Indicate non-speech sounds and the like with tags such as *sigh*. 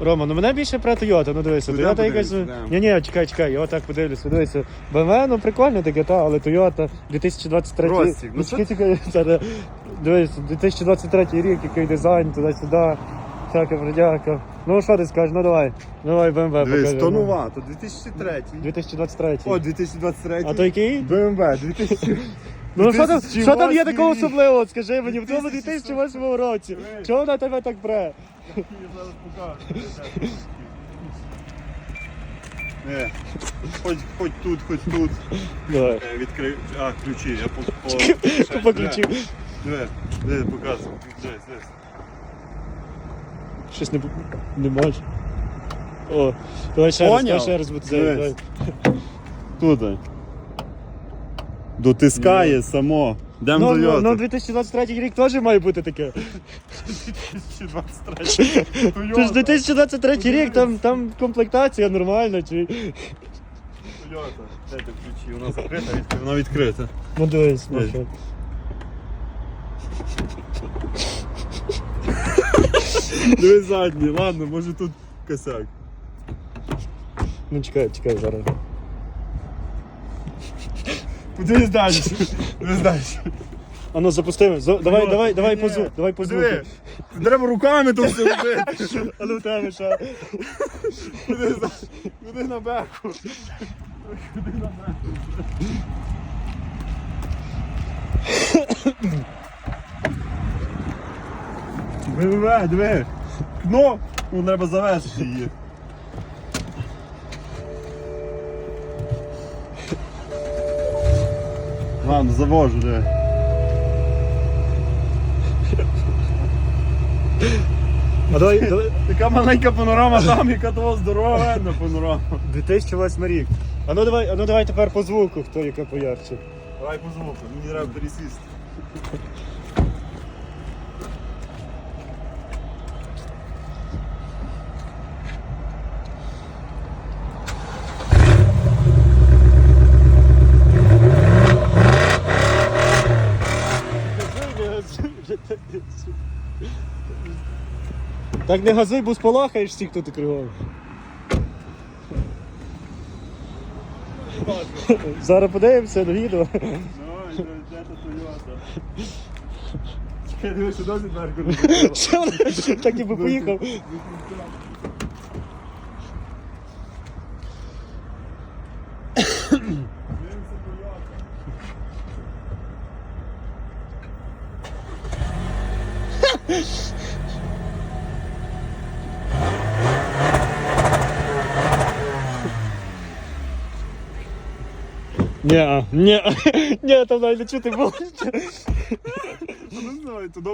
Рома, ну мене більше про Toyota, ну дивися, Куди Toyota якась. да. Ні, ні, чекай, чекай, я отак подивлюся, дивися. BMW, ну прикольне таке, та, але Toyota 2023 Ростик, ну Ну, чекай, чекай. Дивись, 2023 рік, який дизайн, туди-сюди, всяка бродяка. Ну що ти скажеш, ну давай, давай BMW Дивись, покажи. то ну. нова, то 2003. 2023. О, 2023. А то який? BMW 2000. Ну що там, що там є 2008 такого особливого, скажи мені, в тому 2008 2008 році. Чого вона тебе так бре? Я зараз покажу. Не, Хоч, хоч тут, хоч тут. Давай. Е, Відкрив. А, ключі, я по, по. Диви, диви, показуй. Дивись, дивись. Щось не, не може. О, давай ще раз, Поняв? давай ще раз. Дивись. Давай. Тут. Дотискає само. Дем Ну, ну, ну 2023 рік теж має бути таке. 2023. Це ж 2023 рік, там, там комплектація нормальна. Чи... Тойота. Де ти ключі? Вона закрита, відкрита. Вона відкрита. Ну дивись, ну що. Дивись задній, ладно, може тут косяк. Ну чекай, чекай зараз. Подивись далі. Дивись далі. А ну запусти. За- Давай, Ну, давай, давай ні, по звуку. Давай по звуку. Диви. Треба руками то все робити. А ну тебе що? Куди, за- куди на беку? Куди на беку? Диви, диви. Кно, ну треба завести її. Ладно, завожу, диви. А давай, давай. Така маленька панорама там, яка того здорова панорама. 2008 рік. А ну давай, а ну давай тепер по звуку, хто яке поярче. Давай по звуку, мені треба пересісти. Так не газуй, бо сполахаєш всіх тут кругом. Зараз подивимося на відео. Ну? Так і би поїхав. Ні, ні, *laughs* ні, там навіть не чути було. Не знаю, туди